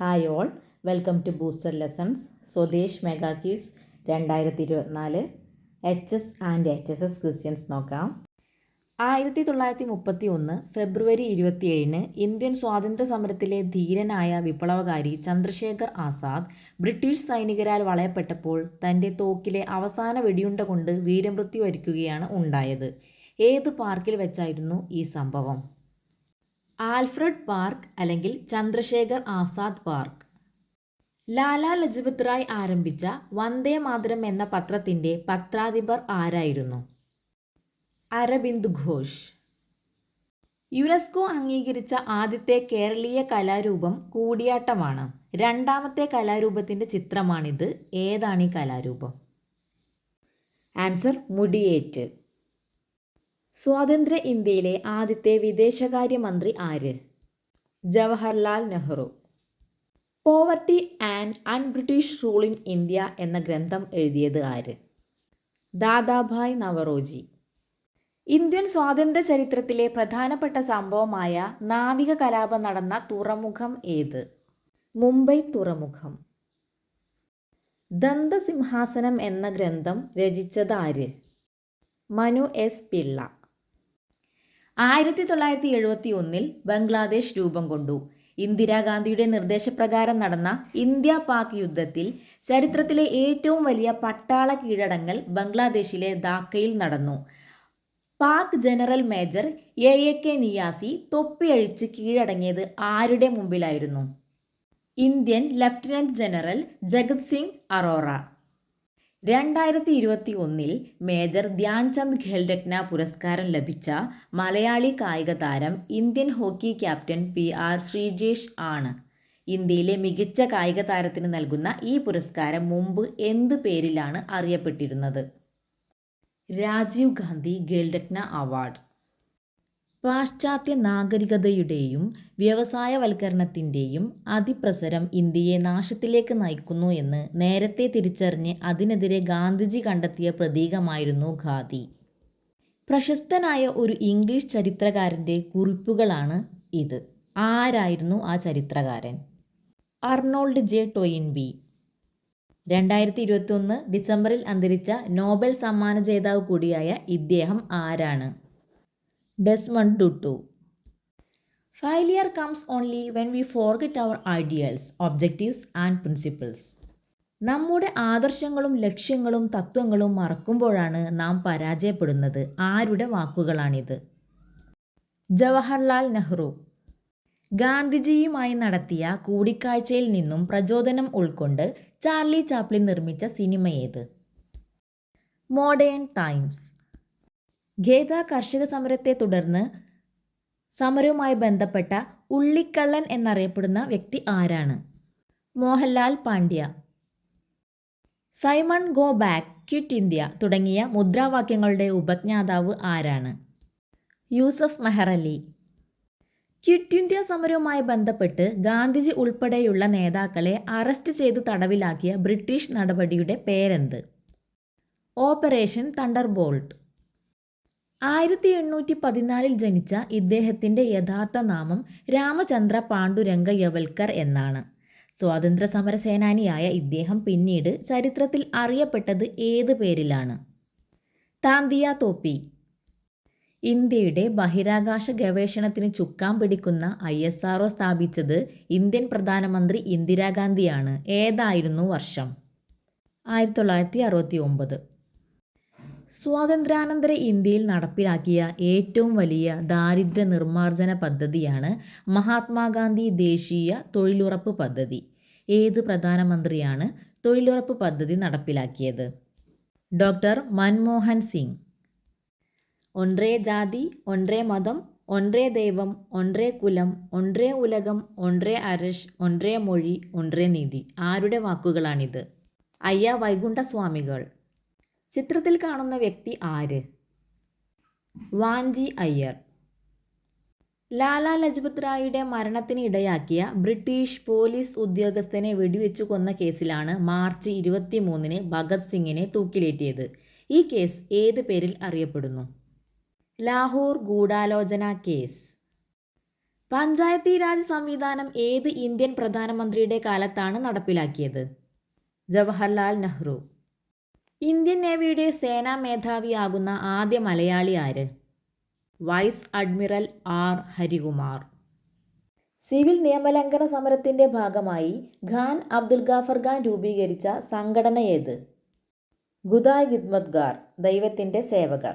Hi all welcome to booster lessons Swadesh mega quiz രണ്ടായിരത്തി ഇരുപത്തിനാല് H S and H S S questions നോക്കാം. ആയിരത്തി തൊള്ളായിരത്തി മുപ്പത്തി ഒന്ന് ഫെബ്രുവരി ഇരുപത്തിയേഴിന് ഇന്ത്യൻ സ്വാതന്ത്ര്യ സമരത്തിലെ ധീരനായ വിപ്ലവകാരി ചന്ദ്രശേഖർ ആസാദ് ബ്രിട്ടീഷ് സൈനികരാൽ വളയപ്പെട്ടപ്പോൾ തന്റെ തോക്കിലെ അവസാന വെടിയുണ്ട കൊണ്ട് വീരമൃത്യു വരിക്കുകയാണ് ഉണ്ടായത്. ഏത് പാർക്കിൽ വെച്ചായിരുന്നു ഈ സംഭവം? ആൽഫ്രഡ് പാർക്ക് അല്ലെങ്കിൽ ചന്ദ്രശേഖർ ആസാദ് പാർക്ക്. ലാലാ ലജ്പത് റായ് ആരംഭിച്ച വന്ദേ മാതരം എന്ന പത്രത്തിന്റെ പത്രാധിപർ ആരായിരുന്നു? അരബിന്ദ് ഘോഷ്. യുനെസ്കോ അംഗീകരിച്ച ആദ്യത്തെ കേരളീയ കലാരൂപം കൂടിയാട്ടമാണ്. രണ്ടാമത്തെ കലാരൂപത്തിന്റെ ചിത്രമാണിത്. ഏതാണ് ഈ കലാരൂപം? ആൻസർ മുടിയേറ്റ്. സ്വാതന്ത്ര്യ ഇന്ത്യയിലെ ആദ്യത്തെ വിദേശകാര്യമന്ത്രി ആര്? Jawaharlal Nehru. Poverty and unBritish rule in India എന്ന ഗ്രന്ഥം എഴുതിയത് ആര്? ദാദാഭായ് നവറോജി. ഇന്ത്യൻ സ്വാതന്ത്ര്യ ചരിത്രത്തിലെ പ്രധാനപ്പെട്ട സംഭവമായ നാവിക കലാപം നടന്ന തുറമുഖം ഏത്? മുംബൈ തുറമുഖം. ദന്തസിംഹാസനം എന്ന ഗ്രന്ഥം രചിച്ചത് ആര്? മനു എസ് പിള്ള. ആയിരത്തി തൊള്ളായിരത്തി എഴുപത്തി ഒന്നിൽ ബംഗ്ലാദേശ് രൂപം കൊണ്ടു. ഇന്ദിരാഗാന്ധിയുടെ നിർദ്ദേശപ്രകാരം നടന്ന ഇന്ത്യ പാക് യുദ്ധത്തിൽ ചരിത്രത്തിലെ ഏറ്റവും വലിയ പട്ടാള കീഴടങ്ങൽ ബംഗ്ലാദേശിലെ ധാക്കയിൽ നടന്നു. Pak general major A. A. K. Niazi തൊപ്പിയഴിച്ച് കീഴടങ്ങിയത് ആരുടെ മുമ്പിലായിരുന്നു? Indian lieutenant general Jagat Singh Arora. രണ്ടായിരത്തി ഇരുപത്തി ഒന്നിൽ മേജർ ധ്യാൻചന്ദ് ഖേൽരത്ന പുരസ്കാരം ലഭിച്ച മലയാളി കായിക താരം Indian hockey captain P R Sreejesh ആണ്. ഇന്ത്യയിലെ മികച്ച കായിക താരത്തിന് നൽകുന്ന ഈ പുരസ്കാരം മുമ്പ് എന്ത് പേരിലാണ് അറിയപ്പെട്ടിരുന്നത്? രാജീവ് ഗാന്ധി ഖേൽരത്ന അവാർഡ് പാശ്ചാത്യ നാഗരികതയുടെയും വ്യവസായവൽക്കരണത്തിന്റെയും അതിപ്രസരം ഇന്ത്യയെ നാശത്തിലേക്ക് നയിക്കുന്നു എന്ന് നേരത്തെ തിരിച്ചറിഞ്ഞ് അതിനെതിരെ ഗാന്ധിജി കണ്ടെത്തിയ പ്രതീകമായിരുന്നു ഖാദി. പ്രശസ്തനായ ഒരു ഇംഗ്ലീഷ് ചരിത്രകാരന്റെ കുറിപ്പുകളാണ് ഇത്. ആരായിരുന്നു ആ ചരിത്രകാരൻ? Arnold J Toynbee. രണ്ടായിരത്തി ഇരുപത്തൊന്ന് ഡിസംബറിൽ അന്തരിച്ച നോബൽ സമ്മാന ജേതാവ് കൂടിയായ ഇദ്ദേഹം ആരാണ്? Desmond Tutu Failure comes only when we forget our ideals, objectives and principles. നമ്മുടെ ആദർശങ്ങളും ലക്ഷ്യങ്ങളും തത്വങ്ങളും മറക്കുമ്പോഴാണ് നാം പരാജയപ്പെടുന്നത്. ആരുടെ വാക്കുകളാണിത്? ജവഹർലാൽ നെഹ്റു. ഗാന്ധിജിയുമായി നടത്തിയ കൂടിക്കാഴ്ചയിൽ നിന്നും പ്രചോദനം ഉൾക്കൊണ്ട് ചാർലി ചാപ്ലിൻ നിർമ്മിച്ച സിനിമ ഏത്? Modern Times. ഖേദ കർഷക സമരത്തെ തുടർന്ന് സമരവുമായി ബന്ധപ്പെട്ട ഉള്ളിക്കള്ളൻ എന്നറിയപ്പെടുന്ന വ്യക്തി ആരാണ്? Mohanlal Pandya. Simon go back quit India തുടങ്ങിയ മുദ്രാവാക്യങ്ങളുടെ ഉപജ്ഞാതാവ് ആരാണ്? യൂസഫ് മെഹറലി ക്വിറ്റ് ഇന്ത്യ സമരവുമായി ബന്ധപ്പെട്ട് ഗാന്ധിജി ഉൾപ്പെടെയുള്ള നേതാക്കളെ അറസ്റ്റ് ചെയ്തു തടവിലാക്കിയ ബ്രിട്ടീഷ് നടപടിയുടെ പേരെന്ത്? Operation thunderbolt. ആയിരത്തി എണ്ണൂറ്റി പതിനാലിൽ ജനിച്ച ഇദ്ദേഹത്തിന്റെ യഥാർത്ഥ നാമം രാമചന്ദ്ര പാണ്ഡുരംഗ യവൽക്കർ എന്നാണ്. സ്വാതന്ത്ര്യ സമര സേനാനിയായ ഇദ്ദേഹം പിന്നീട് ചരിത്രത്തിൽ അറിയപ്പെട്ടത് ഏത് പേരിലാണ്? താന്തിയ തോപ്പി ഇന്ത്യയുടെ ബഹിരാകാശ ഗവേഷണത്തിന് ചുക്കാൻ പിടിക്കുന്ന ഐ എസ് ആർ സ്ഥാപിച്ചത് ഇന്ത്യൻ പ്രധാനമന്ത്രി ഇന്ദിരാഗാന്ധിയാണ്. ഏതായിരുന്നു വർഷം? ആയിരത്തി തൊള്ളായിരത്തി അറുപത്തി ഒമ്പത് സ്വാതന്ത്ര്യാനന്തര ഇന്ത്യയിൽ നടപ്പിലാക്കിയ ഏറ്റവും വലിയ ദാരിദ്ര്യ നിർമ്മാർജന പദ്ധതിയാണ് മഹാത്മാഗാന്ധി ദേശീയ തൊഴിലുറപ്പ് പദ്ധതി. ഏത് പ്രധാനമന്ത്രിയാണ് തൊഴിലുറപ്പ് പദ്ധതി നടപ്പിലാക്കിയത്? ഡോക്ടർ മൻമോഹൻ സിംഗ്. ഒൻറേ ജാതി ഒൻറേ മതം ഒൻറേ ദൈവം ഒൻറേ കുലം ഒൻറേ ഉലകം ഒൻറേ അരഷ് ഒൻറേ മൊഴി ഒൻറേ നീതി. ആരുടെ വാക്കുകളാണിത്? അയ്യ വൈകുണ്ഠസ്വാമികൾ. ചിത്രത്തിൽ കാണുന്ന വ്യക്തി ആര്? വാഞ്ചി അയ്യർ. ലാലാ ലജ്പത് റായിയുടെ മരണത്തിന് ഇടയാക്കിയ ബ്രിട്ടീഷ് പോലീസ് ഉദ്യോഗസ്ഥനെ വെടിവെച്ചു കൊന്ന കേസിലാണ് മാർച്ച് ഇരുപത്തി മൂന്നിന് ഭഗത് സിംഗിനെ തൂക്കിലേറ്റിയത്. ഈ കേസ് ഏത് പേരിൽ അറിയപ്പെടുന്നു? ലാഹോർ ഗൂഢാലോചന കേസ്. പഞ്ചായത്തി രാജ് സംവിധാനം ഏത് ഇന്ത്യൻ പ്രധാനമന്ത്രിയുടെ കാലത്താണ് നടപ്പിലാക്കിയത്? ജവഹർലാൽ നെഹ്റു. ഇന്ത്യൻ നേവിയുടെ സേനാ മേധാവിയാകുന്ന ആദ്യ മലയാളി ആര്? Vice admiral R. Harikumar. Civil നിയമലംഘന സമരത്തിന്റെ ഭാഗമായി ഖാൻ അബ്ദുൽ ഗാഫർ ഖാൻ രൂപീകരിച്ച സംഘടന ഏത്? ഖുദായ് ഖിദ്മത്ഗാർ ദൈവത്തിന്റെ സേവകർ.